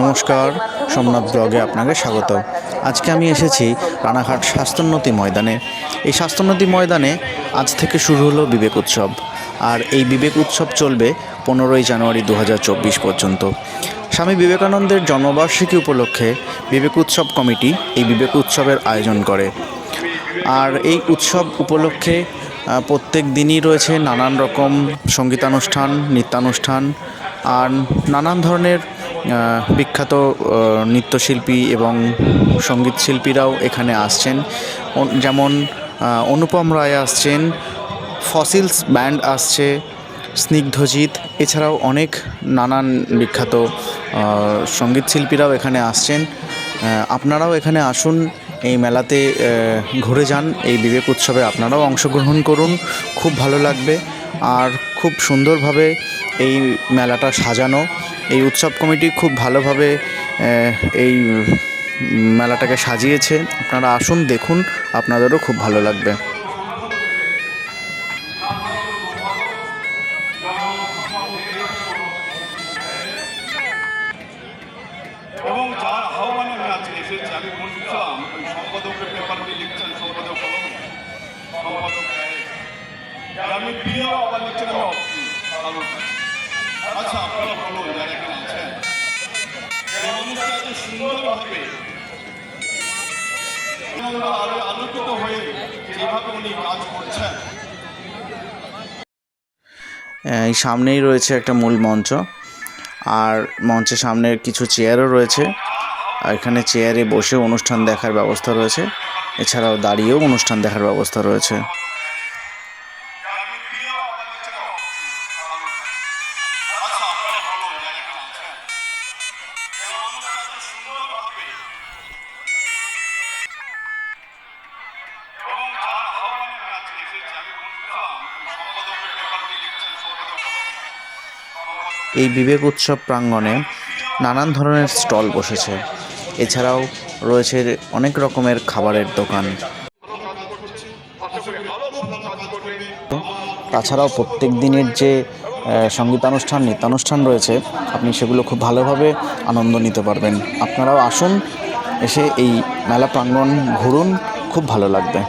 নমস্কার, সোমনাথ ব্লগে আপনাকে স্বাগত। আজকে আমি এসেছি রানাঘাট স্বাস্থ্যোন্নতি ময়দানে। এই স্বাস্থ্যোন্নতি ময়দানে আজ থেকে শুরু হলো বিবেক উৎসব, আর এই বিবেক উৎসব চলবে পনেরোই জানুয়ারি দু হাজার চব্বিশ পর্যন্ত। স্বামী বিবেকানন্দের জন্মবার্ষিকী উপলক্ষে বিবেক উৎসব কমিটি এই বিবেক উৎসবের আয়োজন করে। আর এই উৎসব উপলক্ষে প্রত্যেক দিনই রয়েছে নানান রকম সঙ্গীতানুষ্ঠান, নৃত্যানুষ্ঠান, আর নানান ধরনের বিখ্যাত নৃত্যশিল্পী এবং সংগীত শিল্পীরাও এখানে আসছেন। যেমন অনুপম রায় আসছেন, ফসিলস ব্যান্ড আসছে, স্নিগ্ধজিৎ, এছাড়াও অনেক নানান বিখ্যাত সংগীত শিল্পীরাও এখানে আসছেন। আপনারাও এখানে আসুন, এই মেলাতে ঘুরে যান, এই বিবেক উৎসবে আপনারাও অংশগ্রহণ করুন, খুব ভালো লাগবে। আর খুব সুন্দরভাবে এই মেলাটা সাজানো। এই উৎসব কমিটি খুব ভালোভাবে এই মেলাটাকে সাজিয়েছে। আপনারা আসুন, দেখুন, আপনাদেরও খুব ভালো লাগবে বলুন যারা এখানে আছেন এই মানুষটা এত সুন্দরভাবে আনন্দ আলো আলোকিত হয়ে যেভাবে উনি কাজ করছেন। এই সামনেই রয়েছে একটা মূল মঞ্চ আর মঞ্চের সামনে কিছু চেয়ারও রয়েছে। আর এখানে চেয়ারে বসে অনুষ্ঠান দেখার ব্যবস্থা রয়েছে। এছাড়াও দাঁড়িয়েও অনুষ্ঠান দেখার ব্যবস্থা রয়েছে। এই বিবেক উৎসব প্রাঙ্গণে নানান ধরনের স্টল বসেছে। এছাড়াও রয়েছে অনেক রকমের খাবারের দোকান। তাছাড়াও প্রত্যেক দিনের যে সঙ্গীতানুষ্ঠান, নৃত্যানুষ্ঠান রয়েছে, আপনি সেগুলো খুব ভালোভাবে আনন্দ নিতে পারবেন। আপনারাও আসুন, এসে এই মেলা প্রাঙ্গণ ঘুরুন, খুব ভালো লাগবে।